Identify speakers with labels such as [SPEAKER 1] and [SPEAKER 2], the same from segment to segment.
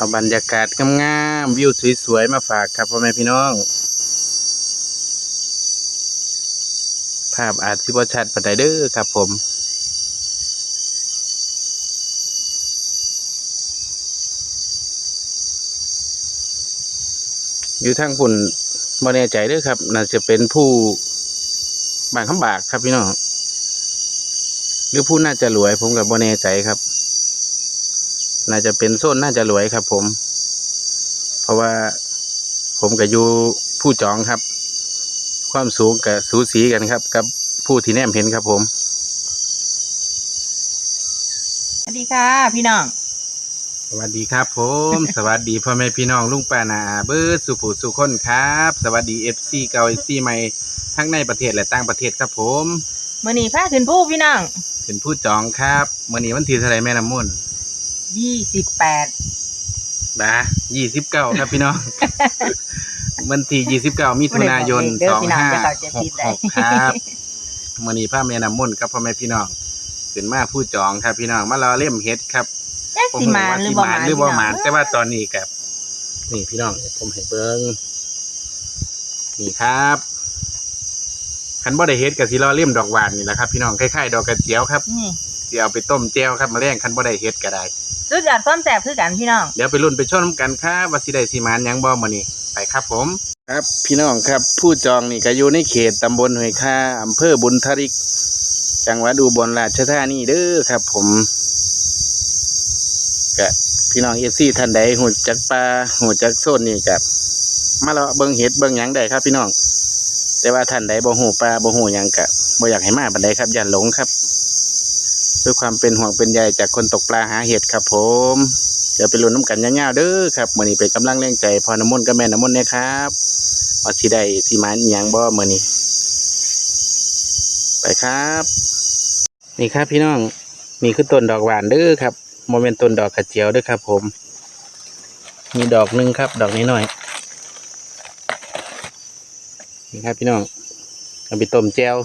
[SPEAKER 1] เอาบรรยากาศงามๆวิวสวยๆมาฝากครับพ่อแม่พี่น้อง ภาพอาจสิบชัดปานใดเด้อครับผม อยู่ทางคุณบ่แน่ใจเด้อครับ น่าจะเป็นผู้บางคำบากครับพี่น้องหรือผู้น่าจะรวยผมกับบ่แน่ใจครับ น่าจะเป็นโซนน่าจะรวยครับ ผม เพราะว่าผมกับอยู่ผู้จองครับ ความสูงกับสูสีกันครับ กับผู้ที่แนมเห็นครับ ผม
[SPEAKER 2] สวัสดีค่ะ พี่น้อง
[SPEAKER 1] สวัสดีครับ ผม สวัสดีพ่อแม่พี่น้องลุงป้านาอาเบิร์ดสุภูสุคนครับ สวัสดีเอฟซีเก่าเอฟซีใหม่ทั้งในประเทศและต่างประเทศครับผม
[SPEAKER 2] มื่อนี้พาขึ้นผู้พี่น้อง
[SPEAKER 1] เป็นผู้จองครับมื่อนี้วันที่เท่าไหรแม่น้ำมนต์
[SPEAKER 2] ยี่สิบแปด
[SPEAKER 1] นะยี่สิบเก้าครับพี่น้อง วันที่ยี่สิบเก้ามิถุนายน
[SPEAKER 2] เด้
[SPEAKER 1] ส
[SPEAKER 2] อ
[SPEAKER 1] อง
[SPEAKER 2] พี่น้อง
[SPEAKER 1] ห้า
[SPEAKER 2] จะเข้าใจ
[SPEAKER 1] ห
[SPEAKER 2] ผิ
[SPEAKER 1] ก
[SPEAKER 2] ดได้
[SPEAKER 1] หกครับมื่อนี้พระแม่น้ำมนต์กับพ่อแม่พี่น้องเป็นมาผู้จองครับพี่น้องมารอเล่มเฮ็ดครับ
[SPEAKER 2] แจ็คสิมานหรือบ่มาน
[SPEAKER 1] หรือบ่หมาน
[SPEAKER 2] พี่
[SPEAKER 1] แต่ว่าตอนนี้กับ นี่พี่น้องผมให้เบิ้งนี่ครับคันบ่ได้เฮ็ดกับสิรอเล่มดอกหวานนี่แหละครับ พี่น้องคล้ายๆดอกกระเจียวครับ
[SPEAKER 2] นี่
[SPEAKER 1] สิเอาไปต้มแจ่วครับมาแรงคันบ่ได้เฮ็ดก็ได้
[SPEAKER 2] สุดยอดความแสบคือกันพี่น้อง
[SPEAKER 1] เดี๋ยวไปรุ่นไปชมกันครับว่าสิได้สิหมานหยังบ่มื้อนี้ไปครับผม ครับพี่น้องครับผู้จองนี่ก็อยู่ในเขตตำบลห้วยค่าอำเภอบุญทริก จังหวัดอุบลราชธานีเด้อครับ ผมกะพี่น้องเอฟซีท่านใดหูจักปลาหูจักโซนนี่กับมาเลาะเบิ่งเห็ดเบิ่งหยังได้ครับ พี่น้อง แต่ว่าท่านใดบ่หูปลาบ่หูหยังกะบ่อยากให้มาบันไดครับอย่าหลงครับ ด้วยความเป็นห่วงเป็นใยจากคนตกปลาหาเห็ดครับ ผมเดี๋ยวไปลุ้นน้ำกันยาวๆเด้อครับมื้อนี้เป็นกำลังแรงใจพอน้ำมนต์กับแม่น้ำมนต์เนี่ยครับว่าสิได้สิมานียังบ่มื้อนี้ ไปครับ นี่ครับพี่น้องนี่คือต้นดอกหวานเด้อครับโมเมนต้นดอกกระเจียวเด้อครับ ผม มีดอกหนึ่งครับ ดอกนี้หน่อยนี่ครับพี่น้องเอาไปต้มแจว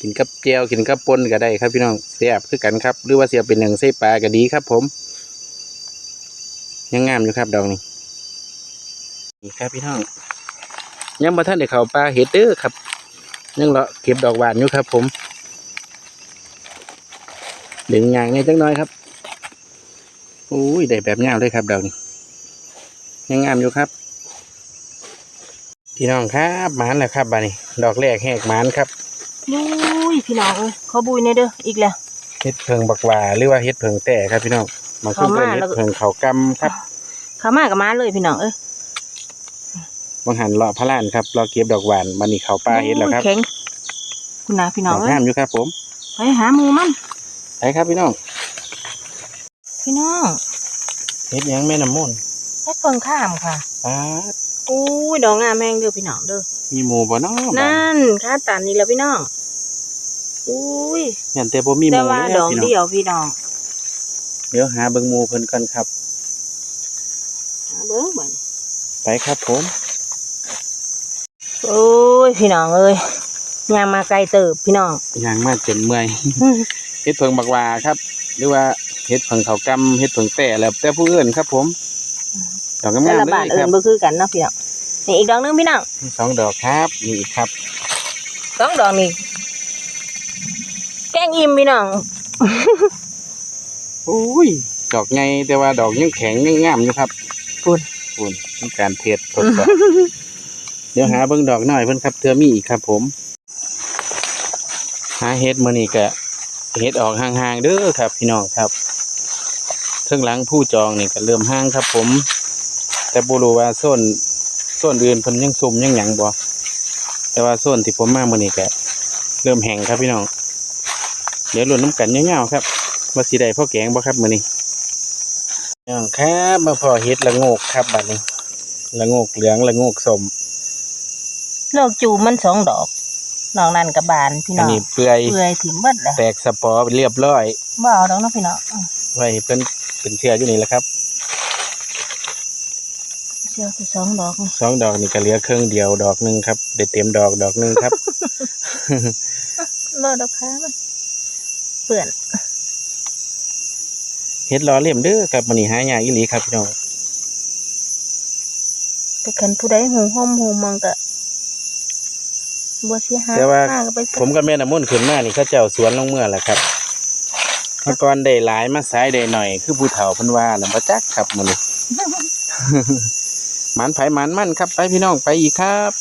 [SPEAKER 1] กินกับแจวกินกับปนก็ได้ครับพี่น้องเสียบคือกันครับ หรือว่าเสียบเป็นหนึ่งไส้ปลาก็ดีครับ ผม ยังงามอยู่ครับดอกนี้นี่ครับพี่น้องยังมาท่านได้เขาปลาเห็ดเด้อครับยังเลาะเก็บดอกหวานอยู่ครับ ผมดึงยางไงจังน้อยครับอุ้ยได้แบบงามเลยครับดอกนี้ยังงามอยู่ครับพี่น้องครับหมานแล้วครับบานี้ดอกแรกแหกหมานครับ
[SPEAKER 2] นุ้ยพี่น้องเอ้ยขอบุยในอยเด้ออีกแล้ว
[SPEAKER 1] เฮ็ดเพิงบักหวาหรือว่าเฮ็ดเพิงแต่ครับพี่น้องบางคนก็
[SPEAKER 2] เขามา
[SPEAKER 1] เฮ็
[SPEAKER 2] แล้
[SPEAKER 1] ด
[SPEAKER 2] วก็
[SPEAKER 1] เพิงเขากำครับ
[SPEAKER 2] เขามากับมาเลยพี่น้องเอ้ย
[SPEAKER 1] บางหันเลาะพระลานครับรอเก็บดอกหวานบันนี้เขาปลาเฮ็ดแล้วครับ
[SPEAKER 2] โอ้ยแข็งคุณนาพี่น้
[SPEAKER 1] ด
[SPEAKER 2] อง
[SPEAKER 1] อก
[SPEAKER 2] เอ้ย
[SPEAKER 1] งามอยู่ครับ ผม
[SPEAKER 2] ไปหาหมูมัน
[SPEAKER 1] ไปครับพี่น้อง
[SPEAKER 2] พี่น้อง
[SPEAKER 1] เฮ็ดหยังแม่น้ำมนต์
[SPEAKER 2] แค่เพิ่งข้ามค่ะ
[SPEAKER 1] ปลาด
[SPEAKER 2] อุ้ยดอกงามแมงเด้อพี่น้องเด้อ
[SPEAKER 1] มีหมูบ่เนาะบาด
[SPEAKER 2] นั่นค่าตันนี่แล้วพี่น้อง อุ้ย
[SPEAKER 1] ยันแต่บ่มีห
[SPEAKER 2] แต่
[SPEAKER 1] มู
[SPEAKER 2] ว่า
[SPEAKER 1] แล้
[SPEAKER 2] ด
[SPEAKER 1] ว
[SPEAKER 2] อก
[SPEAKER 1] พี่น้อง
[SPEAKER 2] เดียวพี่น้อง
[SPEAKER 1] เดี๋ยวหาเบิ่งหมูเพิ่นก่อนครับ
[SPEAKER 2] หาเบิ้งเหมือน
[SPEAKER 1] ไปครับผม
[SPEAKER 2] โอ้ยพี่น้องเอ้ยยางมาไกลเติบพี่น้อง
[SPEAKER 1] ยางมาจนเมื่อย เฮ็ดเพิงบักหวาครับ หรือว่าเฮ็ดเพิงเขากำเฮ็ดเพิงแต่แล้วแต่ผู้อื่นครับ ผมดอกงาม
[SPEAKER 2] แต่ละ
[SPEAKER 1] ๆเล
[SPEAKER 2] บาท
[SPEAKER 1] ย
[SPEAKER 2] เอิ
[SPEAKER 1] ครั
[SPEAKER 2] น
[SPEAKER 1] บ
[SPEAKER 2] บ่คือกันเนาะพี่น้องนี่อีกดอกหนึงพี่น้อง
[SPEAKER 1] มีสองดอกครับนี่อีกครับ
[SPEAKER 2] สองดอกนี่ แกงอิ่มพี่น้อง
[SPEAKER 1] อุ้ย ดอกไงแต่ว่าดอกยังแข็งยังงามอยู่ครับ
[SPEAKER 2] ปุ่น
[SPEAKER 1] ปุ่นมีการเทศทดสอบเดี๋ยวหาเบิ่งดอกหน่อยเพิ่นครับเธอมีอีกครับ ผม หาเฮ็ดมื้อนี้ก็เฮ็ดออกห่างๆเด้อครับพี่น้องครับเครื่องหลังผู้จองนี่ก็เริ่มห่างครับ ผม แต่บ่รู้ว่าโซนโซนอื่นเพิ่นยังซุ่มยังหยังบ่แต่ว่าโซนที่ผมมามื้อนี้ก็เริ่มแห้งครับพี่น้อง เดี๋ยวลุ้นน้ำกันยาวๆครับว่าสิได้พ่อแกงบ่ครับมื้อนี้พี่น้องครับมาพอเฮ็ดละโงกครับบัดนี้ละโงกเหลืองละโงกส้ม
[SPEAKER 2] โลกจูมันสองดอกดอกนั้นกับบานพี่
[SPEAKER 1] อั
[SPEAKER 2] น้
[SPEAKER 1] น
[SPEAKER 2] อง
[SPEAKER 1] นี้เปื่อย
[SPEAKER 2] เปื่อยถิ่มเบิดเลย
[SPEAKER 1] แตกสปอร์เรียบร้อย
[SPEAKER 2] บ่เอาดอกเนาะพี่น้องอื้อ
[SPEAKER 1] ไว้ให้เพิ่นเป็นเชื้ออยู่นี่แหละครับ
[SPEAKER 2] เชื่อคือสองดอกนี่
[SPEAKER 1] สองดอกนี่ก็เหลือเครื่องเดียวดอกหนึงครับได้เต็มดอกดอกหนึงครับ
[SPEAKER 2] รอดอกค้ามัน เปื่อน
[SPEAKER 1] เฮ็ดรอเลี่ยมเด้อครับมื้อนี้หายากอีหลีครับพี่น้อง
[SPEAKER 2] แต่คันผู้ใดหูห้อมหูมังก็บ่เสียหาย
[SPEAKER 1] แต่ว่า
[SPEAKER 2] มากก็ไป
[SPEAKER 1] ผมกับแม่น้ำมนต์ขึ้นมานี่เขาเจ้าสวนลงเมื่อแหละครับเมื่อก่อนได้หลายมาสายได้หน่อย คือผู้เฒ่าเพิ่นว่าน่ะบ่จักครับมื้อนี้หมันไผหมันมันครับไปพี่น้องไปอีกครับ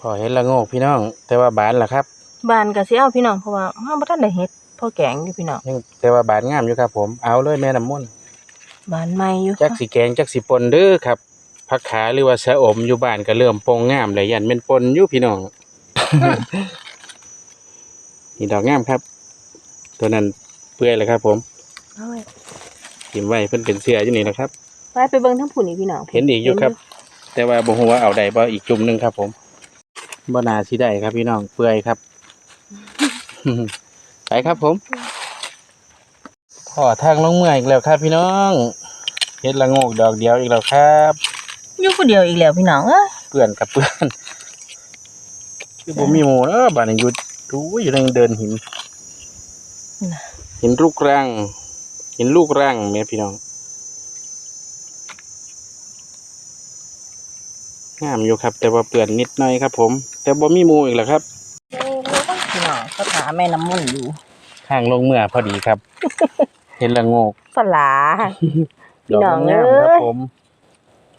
[SPEAKER 1] พอเห็นละโงกพี่น้อง แต่ว่าบานล่ะครับ
[SPEAKER 2] บ้านก็สิเอาพี่น้องเพราะว่าเฮาบ่ทันได้เฮ็ดพอแกงอยู่พี่น้อง
[SPEAKER 1] ยังแต่ว่าบานงามอยู่ครับผมเอาเลยแม่น้ำมนต์
[SPEAKER 2] บ้านใหม่อยู่
[SPEAKER 1] จักสิแกงจักสิปนเด้อครับผักขาหรือว่าชะอมอยู่บ้านก็เริ่มโปงงามเลยยันเป็นปนอยู่พี่น้อง นี่ดอกงามครับ ตัวนั้นเปื่อยเลยครับผม
[SPEAKER 2] เอาไว้
[SPEAKER 1] ทิมไว้เพิ่นเป็นเสื้ออยู่นี่นะครับ
[SPEAKER 2] ไปไปเบิ่งทั้งผู้นี่พี่น้อง
[SPEAKER 1] เห็นอีกอยู่ครับ แต่ว่าบ่ฮู้ว่าเอาได้บ่อีกจุ่มหนึงครับ ผมบ่น่าสิได้ครับพี่น้องเปื่อยครับ ไปครับผมพอทางลงเมื่อยอีกแล้วครับ พี่น้องเฮ็ดละโงกดอกเดียวอีกแล้วครับ
[SPEAKER 2] อยู่ผู้เดียวอีกแล้วพี่น้องเอ้ย
[SPEAKER 1] เปื่อนกับเปื่อนคือผมมีหมูเนอะบ้านนี้อยู่ดูอยู่ในเดินหินเห็นลูกรังเห็นลูกรังแม่พี่น้องงามอยู่ครับ แต่ว่าเปื่อนนิดหน่อยครับ ผม แต่บ่มีหมูอีกแล้วครับ
[SPEAKER 2] พี่น้องเขาถามแม่น้ำมนต์อยู่
[SPEAKER 1] ข้างลงเมื่อพอดีครับ เห็นละโงก
[SPEAKER 2] ฝลา พี่
[SPEAKER 1] ดอก
[SPEAKER 2] น้อง
[SPEAKER 1] งาม
[SPEAKER 2] เอ้ย
[SPEAKER 1] ครับผม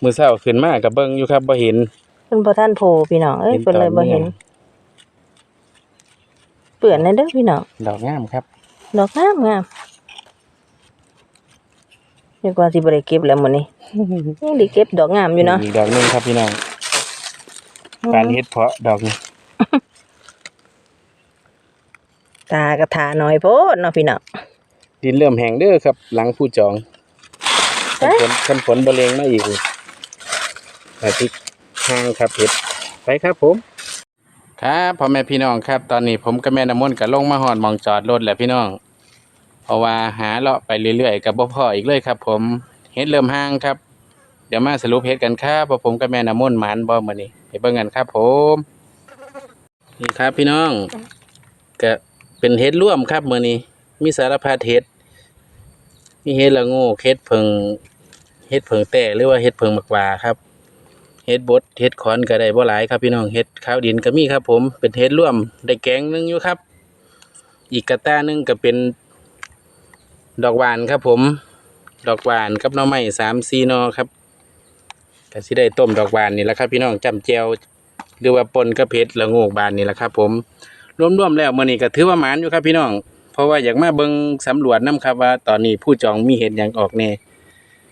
[SPEAKER 1] มือเศร้าขึ้นมากับเบิ้งอยู่ครับบ่เห็น
[SPEAKER 2] เพิ่นบ่ทันโผล่พี่น้องเอ้ย
[SPEAKER 1] เห็น
[SPEAKER 2] เพิ่นเลย
[SPEAKER 1] ตอน
[SPEAKER 2] บ่เห็น
[SPEAKER 1] เมื่อ
[SPEAKER 2] เปื่อนนั่นเด้อพี่น้อง
[SPEAKER 1] ดอกงามครับ
[SPEAKER 2] ดอกงามงามเรียกว่าสิบ่ได้เก็บแล้วมื้อนี้ยังได้เก็บดอกงามอยู่เนาะ
[SPEAKER 1] อีกดอกหนึงครับพี่น้องการเฮ็ดเพาะดอกนี้
[SPEAKER 2] ตากระทาน้อยโพดเนาะพี่น้อง
[SPEAKER 1] ดินเริ่มแห้งเด้อครับ หลังผู้จองคันฝนคันฝนบะเลงมาอีกอาทิตย์ห้างครับเห็ดไปครับผม ครับพ่อแม่พี่น้องครับ ตอนนี้ผมกับแม่น้ำมนต์ก็ลงมาหอดหมองจอดรถแล้วพี่น้อง เพราะว่าหาเลาะไปเรื่อยๆกับบ่พออีกเลยครับ ผมเฮ็ดเริ่มห้างครับ เดี๋ยวมาสรุปเฮ็ดกันครับว่าผมกับแม่น้ำมนต์หมานบ่มื้อนี้ไปเบิ่งกันครับ ผม นี่ครับพี่น้องก็ เป็นเฮ็ดร่วมครับมื้อนี้ มีสารพัดเฮ็ด มีเฮ็ดละโงูเฮ็ดเพิงเฮ็ดเพิงแต่หรือว่าเฮ็ดเพิงมักหวาครับเฮ็ดบดเฮ็ดขอนก็ได้บ่หลายครับพี่น้องเฮ็ดข้าวดินก็มีครับผมเป็นเฮ็ดร่วมได้แกงหนึงอยู่ครับ อีกกระต้าหนึงก็เป็น ดอกหวานครับผม ดอกหวานกับน่อไม้สามสี่หนอครับก็สิได้ต้มดอกหวานนี่แหละครับ พี่น้องจำแจวหรือว่าปนกระเพชรละโงกบานนี่แหละครับ ผม รวมๆแล้วมื้อนี้ก็ถือว่าหมานอยู่ครับพี่น้อง เพราะว่าอยากมาเบิ่งสำรวจนํครับว่า ตอนนี้ผู้จองมีเห็ดหยังออกแน่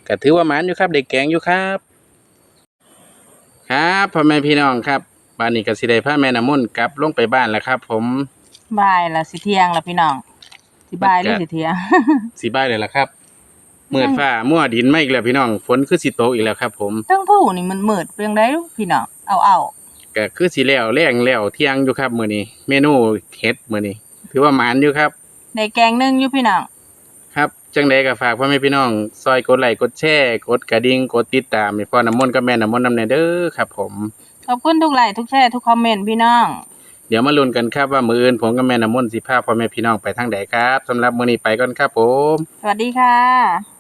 [SPEAKER 1] ก็ถือว่าหมานอยู่ครับได้แกงอยู่ครับ ครับพ่อแม่พี่น้องครับบ้านนี้ก็สิได้พาแม่น้ำมนต์กลับลงไปบ้านแล้วครับ ผม
[SPEAKER 2] บายละสิเที่ยงละพี่น้องสิบายหรือสิเที่ยง
[SPEAKER 1] สีบ้านเลยล่ะครับเมื่อฟ้ามั่วดินไม่อีกแล้วพี่น้องฝนคือสิตกอีกแล้วครับ ผม
[SPEAKER 2] ทั้งผู้นี่มันมืดเพียงได้พี่น้องเอาเอา
[SPEAKER 1] ก็คือสิแล้วแรงแล้วเที่ยงอยู่ครับมื้อนี้ เมนูเฮ็ดมื้อนี้ ถือว่าหมานอยู่ครับ
[SPEAKER 2] ในแกงหนึงอยู่พี่น้อง
[SPEAKER 1] ครับจังใดก็ฝากพ่อแม่พี่น้อง ซอยกดไลค์กดแชร์กดกระดิ่งกดติดตามให้พ่อน้ำมนต์กับแม่น้ำมนต์นำแน่เด้อครับ ผม
[SPEAKER 2] ขอบคุณทุกไลค์ทุกแชร์ทุกคอมเมนต์พี่น้อง
[SPEAKER 1] เดี๋ยวมาลุ้นกันครับว่ามื้ออื่นผมกับแม่น้ำมนต์สิพาพ่อแม่พี่น้องไปทางใดครับสำหรับมื้อนี้ไปก่อนครับผม
[SPEAKER 2] สวัสดีค่ะ